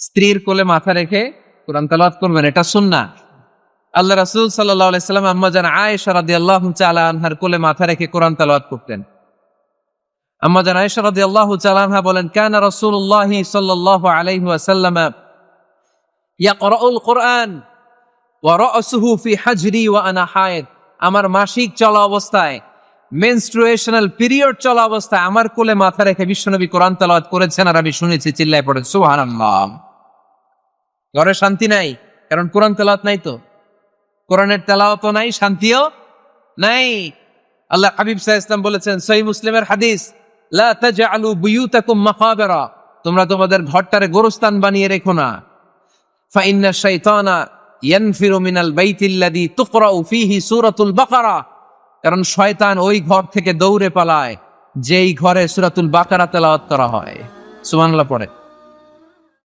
স্ত্রীর কোলে মাথা রেখে কোরআন তেলাওয়াত করবেন, এটা সুন্না আল্লাহ রাসূল সাল্লাম আম্মা আয়েশা রাদিয়াল্লাহু তাআলা আনহার কোলে মাথা রেখে কোরআন তেলাওয়াত করতেন। আম্মা আয়েশা তাআলা আনহা বলেন ওয়াসাল্লাম ইয়াকরাউল কোরআন হাজরি ওয়া আনা হায়েদ। আমার মাসিক চলা অবস্থায় মেনস্ট্রুয়েশনাল পিরিয়ড চলা অবস্থায় আমার কোলে মাথা রেখে বিশ্বনবী কোরআন তেলাওয়াত করেছেন আর আমি শুনেছি, চিল্লায় পড়ে সুবহানাল্লাহ। ঘরে শান্তি নাই, কারণ কোরআন তেলাওয়াত নাই তো। কোরআনের তেলাওয়াত নাই, শান্তিও নাই। আল্লাহ হাবিব সাল্লাল্লাহু ইসলাম বলেছেন সহি মুসলিমের হাদিস, লা তাজআলু বুয়ুতাকুম মাকাবিরা তোমরা তোমাদের ঘরটারে গোরস্থান বানিয়ে রেখো না। ফাইন্না শাইতানা ইয়ানফিরু মিনাল বাইতিল্লাযী তুকরাউ ফীহি সূরাতুল বাকারা কারণ শয়তান ওই ঘর থেকে দৌড়ে পালায়, যেই ঘরে সূরাতুল বাকারা তেলাওয়াত করা হয়। সুবহানাল্লাহ পড়ে।